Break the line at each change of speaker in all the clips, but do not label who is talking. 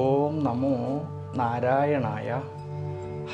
ഓം നമോ നാരായണായ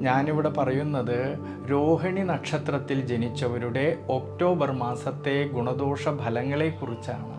ഞാനിവിടെ പറയുന്നത് രോഹിണി നക്ഷത്രത്തിൽ ജനിച്ചവരുടെ ഒക്ടോബർ മാസത്തെ ഗുണദോഷ ഫലങ്ങളെക്കുറിച്ചാണ്.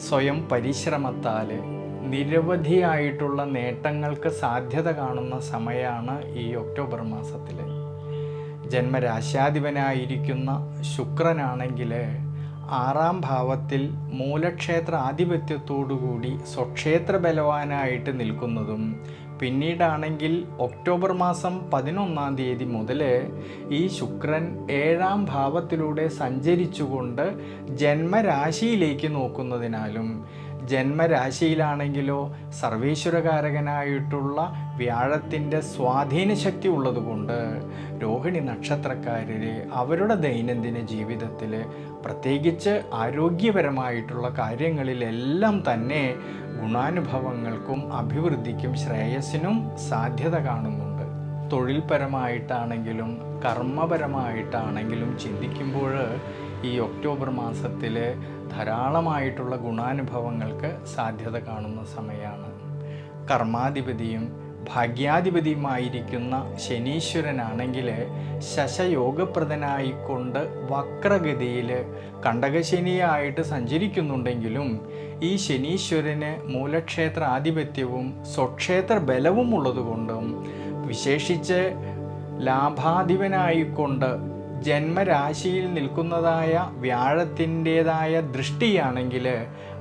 സ്വയം പരിശ്രമത്താൽ നിരവധിയായിട്ടുള്ള നേട്ടങ്ങൾക്ക് സാധ്യത കാണുന്ന സമയമാണ് ഈ ഒക്ടോബർ മാസത്തിൽ ജന്മരാശ്യാധിപനായിരിക്കുന്ന ശുക്രനാണെങ്കിൽ ആറാം ഭാവത്തിൽ മൂലക്ഷേത്ര ആധിപത്യത്തോടുകൂടി സ്വക്ഷേത്ര ബലവാനായിട്ട് നിൽക്കുന്നതും പിന്നീടാണെങ്കിൽ ഒക്ടോബർ മാസം പതിനൊന്നാം തീയതി മുതൽ ഈ ശുക്രൻ ഏഴാം ഭാവത്തിലൂടെ സഞ്ചരിച്ചുകൊണ്ട് ജന്മരാശിയിലേക്ക് നോക്കുന്നതിനാലും ജന്മരാശിയിലാണെങ്കിലോ സർവീശ്വരകാരകനായിട്ടുള്ള വ്യാഴത്തിന്റെ സ്വാധീനശക്തി ഉള്ളതുകൊണ്ട് രോഹിണി നക്ഷത്രക്കാരിൽ അവരുടെ ദൈനംദിന ജീവിതത്തിൽ പ്രത്യേകിച്ച് ആരോഗ്യപരമായിട്ടുള്ള കാര്യങ്ങളിലെല്ലാം തന്നെ ഗുണാനുഭവങ്ങൾക്കും അഭിവൃദ്ധിക്കും ശ്രേയസ്സിനും സാധ്യത കാണുന്നുണ്ട്. തൊഴിൽപരമായിട്ടാണെങ്കിലും കർമ്മപരമായിട്ടാണെങ്കിലും ചിന്തിക്കുമ്പോൾ ഈ ഒക്ടോബർ മാസത്തിൽ ധാരാളമായിട്ടുള്ള ഗുണാനുഭവങ്ങൾക്ക് സാധ്യത കാണുന്ന സമയമാണ് കർമാധിപതിയും ഭാഗ്യാധിപതിയുമായിരിക്കുന്ന ശനീശ്വരനാണെങ്കിൽ ശശയോഗപ്രദനായിക്കൊണ്ട് വക്രഗതിയിൽ കണ്ടകശനിയായിട്ട് സഞ്ചരിക്കുന്നുണ്ടെങ്കിലും ഈ ശനീശ്വരന് മൂലക്ഷേത്ര ആധിപത്യവും സ്വക്ഷേത്ര ബലവും ഉള്ളതുകൊണ്ടും വിശേഷിച്ച് ലാഭാധിപനായിക്കൊണ്ട് ജന്മരാശിയിൽ നിൽക്കുന്നതായ വ്യാഴത്തിന്റെതായ ദൃഷ്ടിയാണെങ്കിൽ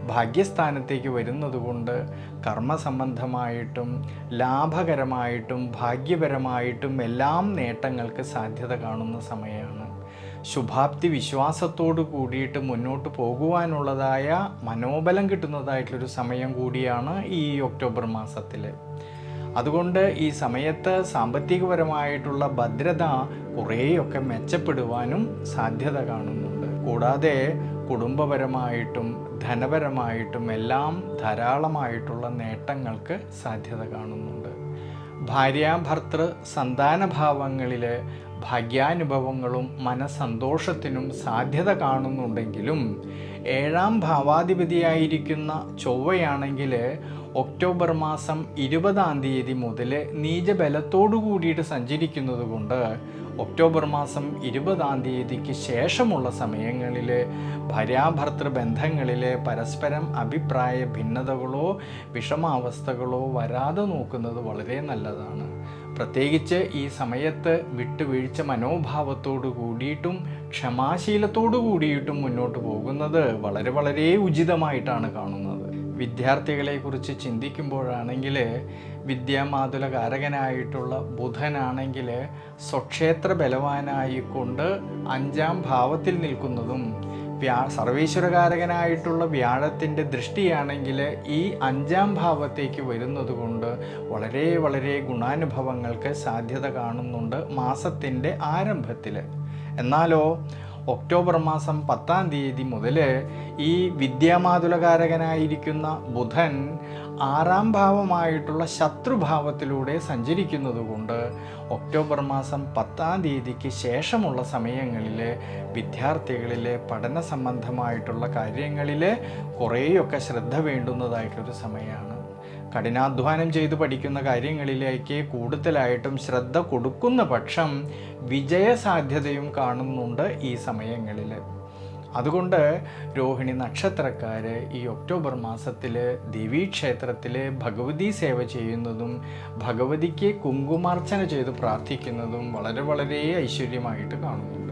ഭാഗ്യസ്ഥാനത്തേക്ക് വരുന്നതുകൊണ്ട് കർമ്മസംബന്ധമായിട്ടും ലാഭകരമായിട്ടും ഭാഗ്യപരമായിട്ടും എല്ലാം നേട്ടങ്ങൾക്ക് സാധ്യത കാണുന്ന സമയമാണ്. ശുഭാപ്തി വിശ്വാസത്തോടു കൂടിയിട്ട് മുന്നോട്ട് പോകുവാനുള്ളതായ മനോബലം കിട്ടുന്നതായിട്ടുള്ളൊരു സമയം കൂടിയാണ് ഈ ഒക്ടോബർ മാസത്തിൽ അതുകൊണ്ട് ഈ സമയത്ത് സാമ്പത്തികപരമായിട്ടുള്ള ഭദ്രത കുറേയൊക്കെ മെച്ചപ്പെടുവാനും സാധ്യത കാണുന്നുണ്ട്. കൂടാതെ കുടുംബപരമായിട്ടും ധനപരമായിട്ടും എല്ലാം ധാരാളമായിട്ടുള്ള നേട്ടങ്ങൾക്ക് സാധ്യത കാണുന്നുണ്ട്. ഭാര്യാഭർത്തൃ സന്താനഭാവങ്ങളിൽ ഭാഗ്യാനുഭവങ്ങളും മനസന്തോഷത്തിനും സാധ്യത കാണുന്നുണ്ടെങ്കിലും ഏഴാം ഭാവാധിപതിയായിരിക്കുന്ന ചൊവ്വയാണെങ്കിൽ ഒക്ടോബർ മാസം ഇരുപതാം തീയതി മുതൽ നീചബലത്തോടു കൂടിയിട്ട് സഞ്ചരിക്കുന്നത് കൊണ്ട് ഒക്ടോബർ മാസം ഇരുപതാം തീയതിക്ക് ശേഷമുള്ള സമയങ്ങളിൽ ഭര്യാഭർത്തൃ ബന്ധങ്ങളിൽ പരസ്പരം അഭിപ്രായ ഭിന്നതകളോ വിഷമാവസ്ഥകളോ വരാതെ നോക്കുന്നത് വളരെ നല്ലതാണ്. പ്രത്യേകിച്ച് ഈ സമയത്ത് വിട്ടുവീഴ്ച മനോഭാവത്തോടു കൂടിയിട്ടും ക്ഷമാശീലത്തോടു കൂടിയിട്ടും മുന്നോട്ട് പോകുന്നത് വളരെ വളരെ ഉചിതമായിട്ടാണ് കാണുന്നത്. വിദ്യാർത്ഥികളെക്കുറിച്ച് ചിന്തിക്കുമ്പോഴാണെങ്കിൽ വിദ്യാമാതുലകാരകനായിട്ടുള്ള ബുധനാണെങ്കിൽ സ്വക്ഷേത്ര ബലവാനായിക്കൊണ്ട് അഞ്ചാം ഭാവത്തിൽ നിൽക്കുന്നതും വ്യാ സർവീശ്വരകാരകനായിട്ടുള്ള വ്യാഴത്തിന്റെ ദൃഷ്ടിയാണെങ്കിൽ ഈ അഞ്ചാം ഭാവത്തേക്ക് വരുന്നത് കൊണ്ട് വളരെ വളരെ ഗുണാനുഭവങ്ങൾക്ക് സാധ്യത കാണുന്നുണ്ട് മാസത്തിന്റെ ആരംഭത്തിൽ എന്നാലോ ഒക്ടോബർ മാസം പത്താം തീയതി മുതൽ ഈ വിദ്യാമാതുലകാരകനായിരിക്കുന്ന ബുധൻ ആറാം ഭാവമായിട്ടുള്ള ശത്രുഭാവത്തിലൂടെ സഞ്ചരിക്കുന്നതുകൊണ്ട് ഒക്ടോബർ മാസം പത്താം തീയതിക്ക് ശേഷമുള്ള സമയങ്ങളിൽ വിദ്യാർത്ഥികളിലെ പഠന സംബന്ധമായിട്ടുള്ള കാര്യങ്ങളിൽ കുറേയൊക്കെ ശ്രദ്ധ വേണ്ടുന്നതായിട്ടൊരു സമയമാണ്. കഠിനാധ്വാനം ചെയ്ത് പഠിക്കുന്ന കാര്യങ്ങളിലേക്ക് കൂടുതലായിട്ടും ശ്രദ്ധ കൊടുക്കുന്ന പക്ഷം വിജയസാധ്യതയും കാണുന്നുണ്ട് ഈ സമയങ്ങളിൽ അതുകൊണ്ട് രോഹിണി നക്ഷത്രക്കാർ ഈ ഒക്ടോബർ മാസത്തിൽ ദേവീക്ഷേത്രത്തിൽ ഭഗവതി സേവ ചെയ്യുന്നതും ഭഗവതിക്ക് കുങ്കുമാർച്ചന ചെയ്ത് പ്രാർത്ഥിക്കുന്നതും വളരെ വളരെ ഐശ്വര്യമായിട്ട് കാണുന്നുണ്ട്.